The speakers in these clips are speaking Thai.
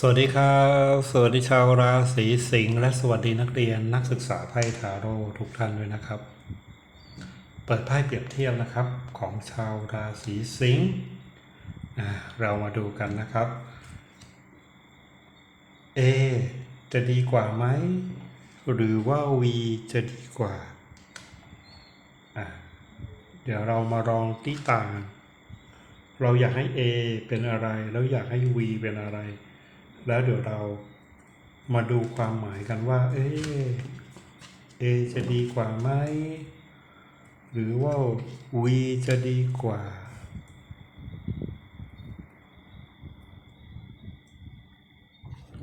สวัสดีครับ สวัสดีชาวราศีสิงห์และสวัสดีนักเรียนนักศึกษาไพ่ทาโร่ทุกท่านด้วยนะครับ เปิดไพ่เปรียบเทียบนะครับของชาวราศีสิงห์เรามาดูกันนะครับ A จะดีกว่าไหม หรือว่า V จะดีกว่าอ่าเดี๋ยวเรามาลองที่ต่าง เราอยากให้ A เป็นอะไร แล้วอยากให้ V เป็นอะไร แล้วเดี๋ยวเรามาดูความหมายกันว่า เอ๊ะ A จะดีกว่าไหม หรือว่า V จะดีกว่า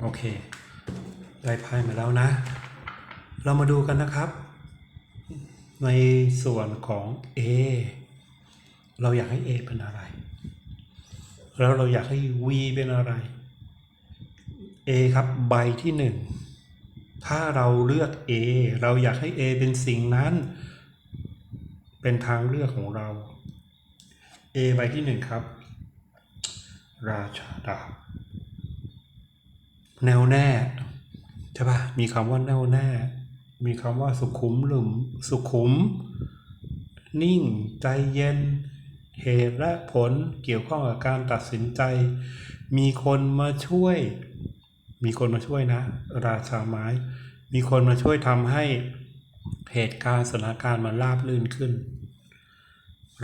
โอเค ได้ไพ่มาแล้วนะ เรามาดูกันนะครับ ในส่วนของ A เราอยากให้ A เป็นอะไร แล้วเราอยากให้ V เป็นอะไร A ครับใบที่หนึ่งถ้าเราเลือก A เราอยากให้ A เป็นสิ่งนั้น เป็นทางเลือกของเรา A ใบที่หนึ่งครับ ราชาดาบแน่วแน่ใช่ปะมีคำว่าแน่วแน่ มีคำว่าสุขุมหลุมสุขุม นิ่ง ใจเย็น เหตุและผลเกี่ยวข้องกับการตัดสินใจ มีคนมาช่วย มีคนมาช่วยนะ ราชาไม้ มีคนมาช่วยทำให้เหตุการณ์สถานการณ์มันราบรื่นขึ้น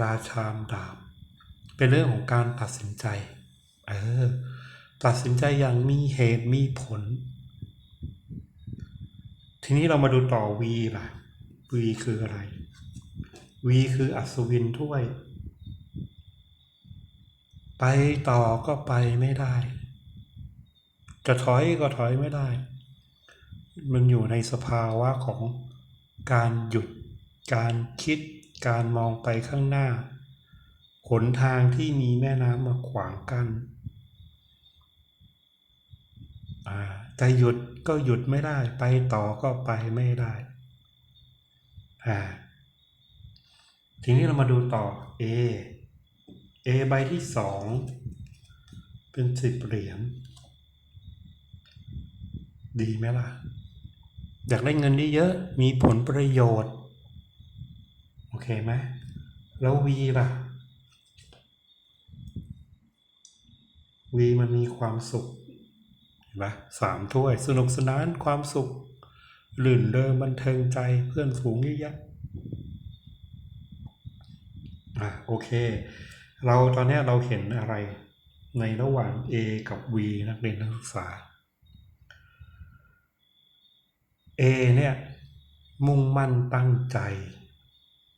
ราชามดาบ เป็นเรื่องของการตัดสินใจ เออ ตัดสินใจอย่างมีเหตุมีผล ทีนี้เรามาดูต่อ V ล่ะ V คืออะไร V คืออัศวินถ้วย ไปต่อก็ไปไม่ได้ จะถอยก็ถอยไม่ได้ มันอยู่ในสภาวะของการหยุด การคิด การมองไปข้างหน้า หนทางที่มีแม่น้ำมาขวางกัน้นอ่าจะหยุดก็หยุดไม่ได้ ไปต่อก็ไปไม่ได้อ่าทีนี้เรามาดูต่อ A A ใบที่สองเป็นสิบเหรียญ ดีไหมล่ะ อยากได้เงินได้เยอะ มีผลประโยชน์ โอเคไหมแล้ววีล่ะวีมันมีความสุขเห็นปะสามถ้วย สนุกสนานความสุขลื่นเริงบันเทิงใจเพื่อนฝูงเยอะแยะอะโอเค เราตอนนี้เราเห็นอะไรในระหว่าง A กับ V นักเรียนนักศึกษา A เนี่ยมุ่งมั่นตั้งใจ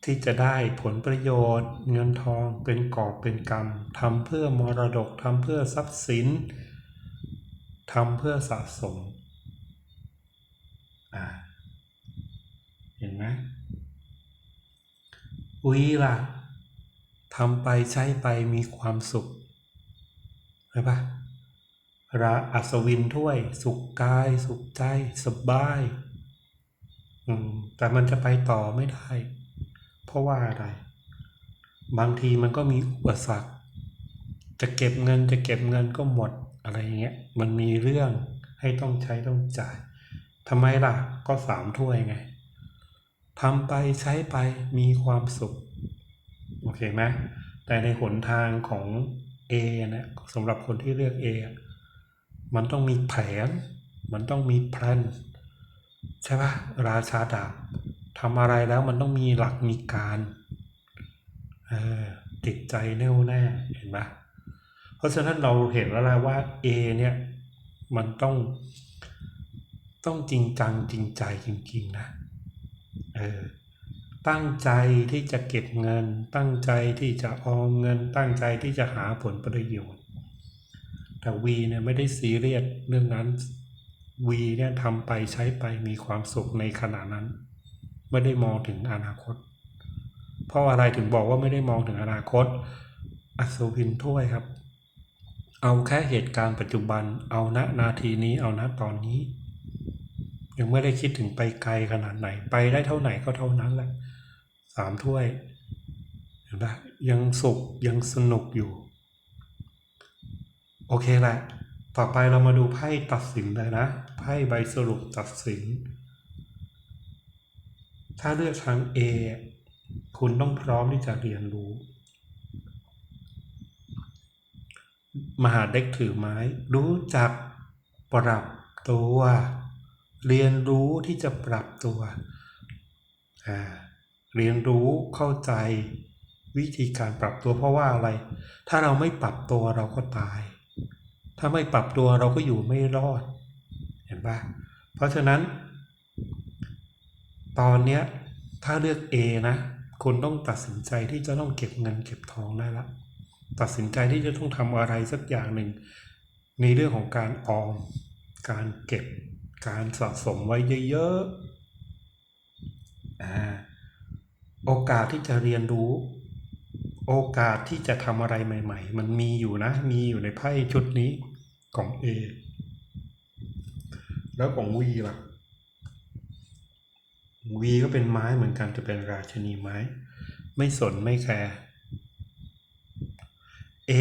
ที่จะได้ผลประโยชน์ เงินทองเป็นกอบเป็นกำทำเพื่อมรดกทำเพื่อทรัพย์สินทำเพื่อสะสมอ่าเห็นไหมวีล่ะทำไปใช้ไปมีความสุขใช่ปะราอัศวินถ้วย สุขกาย สุขใจ สบาย อืม แต่มันจะไปต่อไม่ได้ เพราะว่าอะไร บางทีมันก็มีอุปสรรค จะเก็บเงินจะเก็บเงินก็หมดอะไรเงี้ย มันมีเรื่องให้ต้องใช้ต้องจ่ายทำไมล่ะ ก็สามถ้วยไงทำไปใช้ไปมีความสุข โอเคไหมแต่ในหนทางของ A นี่ยสำหรับคนที่เลือก A อมันต้องมีแผน มันต้องมีแพลน ใช่ปะราชาดาบทำอะไรแล้วมันต้องมีหลักมีการเออจิตใจแน่วแน่เห็นปะเพราะฉะนั้นเราเห็นแล้วละว่า A เนี่ยมันต้องต้องจริงจังจริงใจจริง ๆ นะเออตั้งใจที่จะเก็บเงิน ตั้งใจที่จะออมเงิน ตั้งใจที่จะหาผลประโยชน์ แต่วีเนี่ยไม่ได้ซีเรียสเรื่องนั้น วีเนี่ยทำไปใช้ไปมีความสุขในขณะนั้น ไม่ได้มองถึงอนาคต เพราะอะไรถึงบอกว่าไม่ได้มองถึงอนาคต อัศวินถ้วยครับ เอาแค่เหตุการณ์ปัจจุบัน เอาณนาทีนี้เอาณตอนนี้ ยังไม่ได้คิดถึงไปไกลขนาดไหนไปได้เท่าไหนก็เท่านั้นแหละสามถ้วยเห็นปะยังสุขยังสนุกอยู่ โอเคแหละต่อไปเรามาดูไพ่ตัดสินเลยนะ ไพ่ใบสรุปตัดสิน ถ้าเลือกทาง A คุณต้องพร้อมที่จะเรียนรู้ มหาเด็กถือไม้ รู้จักปรับตัว เรียนรู้ที่จะปรับตัว เรียนรู้เข้าใจวิธีการปรับตัวเพราะว่าอะไร ถ้าเราไม่ปรับตัวเราก็ตาย ถ้าไม่ปรับตัวเราก็อยู่ไม่รอด เห็นปะเพราะฉะนั้น ตอนเนี้ยถ้าเลือก A นะคุณต้องตัดสินใจที่จะต้องเก็บเงินเก็บทองได้ละตัดสินใจที่จะต้องทำอะไรสักอย่างหนึ่ง ในเรื่องของการออม การเก็บ การสะสมไว้เยอะๆโอกาสที่จะเรียนรู้ โอกาสที่จะทำอะไรใหม่ ๆ มันมีอยู่นะ มีอยู่ในไพ่ชุดนี้ของ A แล้วของ V ล่ะ V ก็เป็นไม้เหมือนกันจะเป็นราชนีไม้ ไม่สนไม่แคร์ A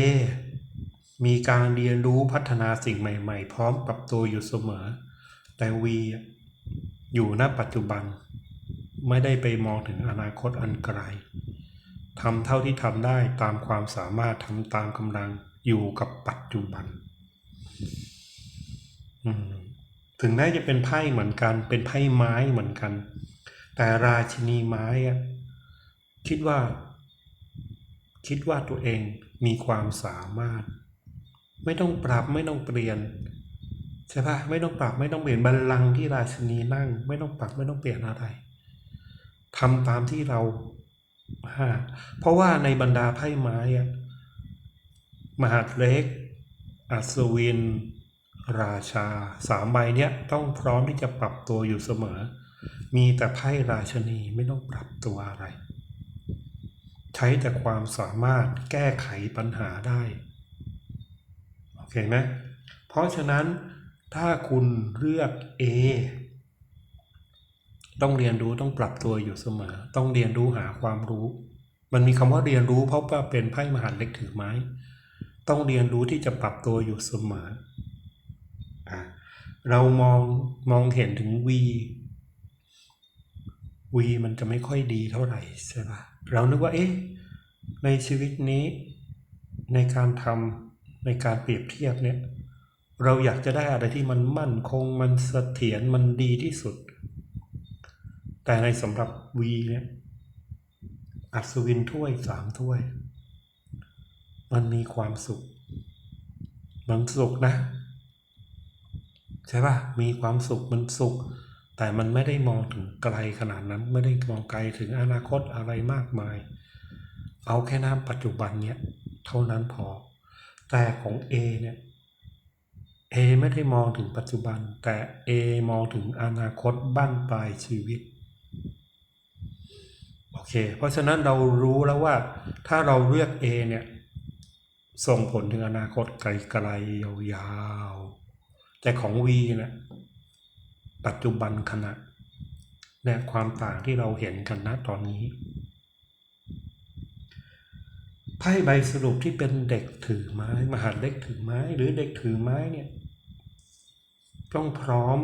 มีการเรียนรู้พัฒนาสิ่งใหม่ ๆ พร้อมปรับตัวอยู่เสมอ แต่ V อะอยู่ณปัจจุบัน ไม่ได้ไปมองถึงอนาคตอันไกลทำเท่าที่ทำได้ตามความสามารถทำตามกำลังอยู่กับปัจจุบัน อืม ถึงแม้จะเป็นไพ่เหมือนกัน เป็นไพ่ไม้เหมือนกัน แต่ราชินีไม้อะคิดว่า คิดว่าตัวเองมีความสามารถ ไม่ต้องปรับไม่ต้องเปลี่ยนใช่ปะไม่ต้องปรับไม่ต้องเปลี่ยนบัลลังก์ที่ราชินีนั่ง ไม่ต้องปรับไม่ต้องเปลี่ยนอะไรทำตามที่เราฮะเพราะว่าในบรรดาไพ่ไม้อะมหาเล็ก อัศวิน ราชาสามใบเนี้ยต้องพร้อมที่จะปรับตัวอยู่เสมอ มีแต่ไพ่ราชนีไม่ต้องปรับตัวอะไร ใช้แต่ความสามารถแก้ไขปัญหาได้ โอเคไหมเพราะฉะนั้นถ้าคุณเลือก A ต้องเรียนรู้ต้องปรับตัวอยู่เสมอ ต้องเรียนรู้หาความรู้ มันมีคำว่าเรียนรู้เพราะว่าเป็นไพ่มหาดเล็กถือไม้ ต้องเรียนรู้ที่จะปรับตัวอยู่เสมอ เรามองมองเห็นถึง V V มันจะไม่ค่อยดีเท่าไหร่ใช่ปะเรานึกว่าเอ๊ะในชีวิตนี้ในการทำในการเปรียบเทียบเนี่ยเราอยากจะได้อะไรที่มันมั่นคงมันเสถียรมันดีที่สุด แต่ในสำหรับ V เนี่ยอัศวินถ้วยสามถ้วย มันมีความสุข มันสุขนะ ใช่ป่ะมีความสุขมันสุข แต่มันไม่ได้มองถึงไกลขนาดนั้น ไม่ได้มองไกลถึงอนาคตอะไรมากมาย เอาแค่น้ำปัจจุบันเนี้ยเท่านั้นพอ แต่ของ A เนี่ย A ไม่ได้มองถึงปัจจุบัน แต่ A มองถึงอนาคตบ้านปลายชีวิตโอเค เพราะฉะนั้นเรารู้แล้วว่าถ้าเราเลือก A เนี่ย ส่งผลถึงอนาคตไกลๆยาวๆ แต่ของ V เนี่ยปัจจุบันขณะเนี่ยความต่างที่เราเห็นกันนะตอนนี้ไพ่ใบสรุปที่เป็นเด็กถือไม้มหาเล็กถือไม้ หรือเด็กถือไม้เนี่ยต้องพร้อม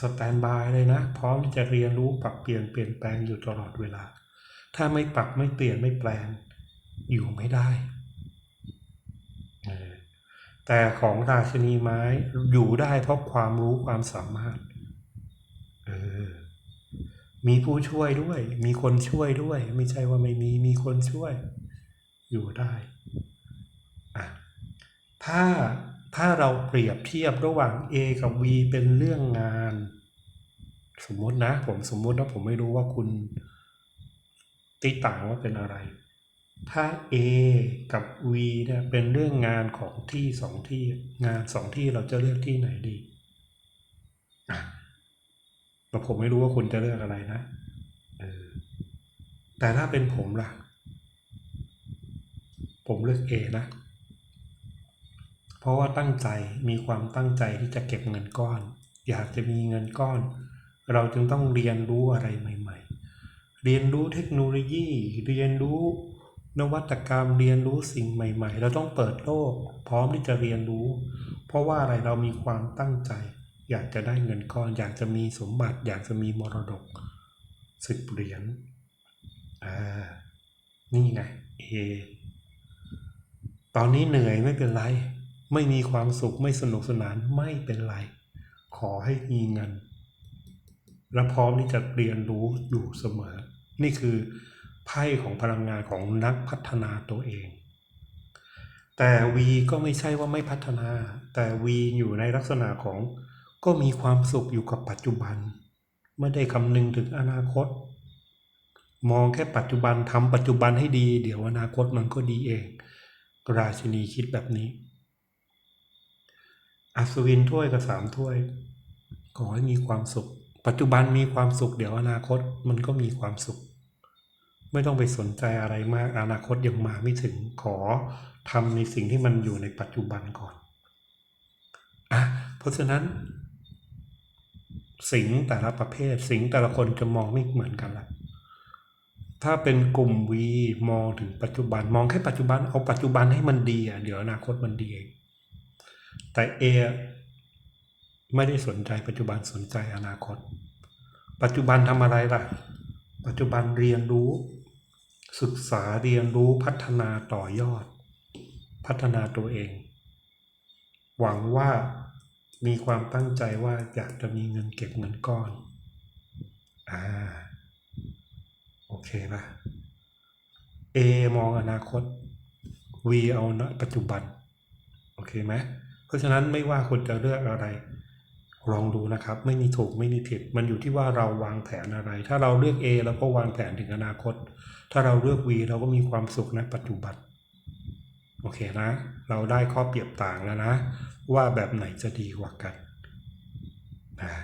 สแตนบายเลยนะ พร้อมที่จะเรียนรู้ปรับเปลี่ยนเปลี่ยนแปลงอยู่ตลอดเวลา ถ้าไม่ปรับไม่เปลี่ยนไม่แปลงอยู่ไม่ได้ แต่ของราชินีไม้อยู่ได้เพราะความรู้ความสามารถเออมีผู้ช่วยด้วย มีคนช่วยด้วย ไม่ใช่ว่าไม่มีมีคนช่วย อยู่ได้อะถ้าถ้าเราเปรียบเทียบระหว่าง A กับ V เป็นเรื่องงาน สมมตินะ ผมสมมตินะผมไม่รู้ว่าคุณติต่างว่าเป็นอะไร ถ้า A กับ V เนี่ยเป็นเรื่องงานของที่สองที่งานสองที่เราจะเลือกที่ไหนดีอะแต่ผมไม่รู้ว่าคุณจะเลือกอะไรนะเออแต่ถ้าเป็นผมล่ะ ผมเลือก A นะ เพราะว่าตั้งใจมีความตั้งใจที่จะเก็บเงินก้อน อยากจะมีเงินก้อน เราจึงต้องเรียนรู้อะไรใหม่ ๆ เรียนรู้เทคโนโลยี เรียนรู้ นวัตกรรมเรียนรู้สิ่งใหม่ ๆ เราต้องเปิดโลก พร้อมที่จะเรียนรู้ เพราะว่าอะไรเรามีความตั้งใจ อยากจะได้เงินก้อน อยากจะมีสมบัติ อยากจะมีมรดกสิบเหรียญอ่านี่ไง A ตอนนี้เหนื่อยไม่เป็นไร ไม่มีความสุขไม่สนุกสนานไม่เป็นไร ขอให้มีเงิน และพร้อมที่จะเรียนรู้อยู่เสมอ นี่คือ ไพ่ของพลังงานของนักพัฒนาตัวเอง แต่ V ก็ไม่ใช่ว่าไม่พัฒนา แต่ V อยู่ในลักษณะของก็มีความสุขอยู่กับปัจจุบัน ไม่ได้คำนึงถึงอนาคต มองแค่ปัจจุบันทำปัจจุบันให้ดี เดี๋ยวอนาคตมันก็ดีเอง ราชินีคิดแบบนี้ อัศวินถ้วยกับสามถ้วย ขอให้มีความสุข ปัจจุบันมีความสุข เดี๋ยวอนาคตมันก็มีความสุข ไม่ต้องไปสนใจอะไรมากอนาคตยังมาไม่ถึงขอทำในสิ่งที่มันอยู่ในปัจจุบันก่อนอะเพราะฉะนั้น สิ่งแต่ละประเภทสิ่งแต่ละคนจะมองไม่เหมือนกันละถ้าเป็นกลุ่ม V มองถึงปัจจุบันมองแค่ปัจจุบันเอาปัจจุบันให้มันดีอะเดี๋ยวอนาคตมันดีเองแต่ A ไม่ได้สนใจปัจจุบันสนใจอนาคต ปัจจุบันทำอะไรล่ะ ปัจจุบันเรียนรู้ ศึกษาเรียนรู้พัฒนาต่อยอด พัฒนาตัวเอง หวังว่ามีความตั้งใจว่าอยากจะมีเงินเก็บเงินก้อน อ่า โอเคป่ะ A มองอนาคต V เอาณปัจจุบัน โอเคไหมเพราะฉะนั้นไม่ว่าคุณจะเลือกอะไร ลองดูนะครับ ไม่มีถูกไม่มีผิด มันอยู่ที่ว่าเราวางแผนอะไร ถ้าเราเลือก A เราก็วางแผนถึงอนาคต ถ้าเราเลือก V เราก็มีความสุขในปัจจุบันโอเคนะ เราได้ข้อเปรียบต่างแล้วนะ ว่าแบบไหนจะดีกว่ากันอ่า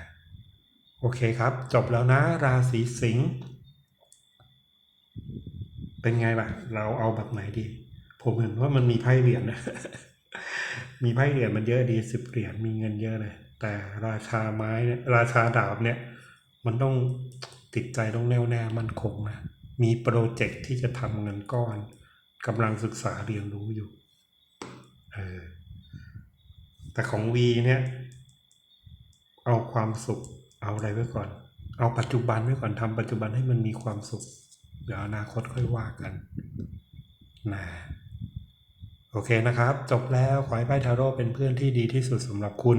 โอเคครับ จบแล้วนะ ราศีสิงห์เป็นไงล่ะเราเอาแบบไหนดี ผมเห็นว่ามันมีไพ่เหรียญนะ มีไพ่เหรียญมันเยอะดีสิบเหรียญมีเงินเยอะเลย แต่ราชาไม้เนี่ยราชาดาบเนี่ย มันต้องติดใจต้องแน่วแน่มั่นคงนะมีโปรเจกต์ที่จะทำเงินก้อนกำลังศึกษาเรียนรู้อยู่เออแต่ของวีเนี่ย เอาความสุข เอาอะไรไว้ก่อน เอาปัจจุบันไว้ก่อนทำปัจจุบันให้มันมีความสุข เดี๋ยวอนาคตค่อยว่ากันนะโอเคนะครับ จบแล้วขอให้ไพ่ทาโร่เป็นเพื่อนที่ดีที่สุดสำหรับคุณ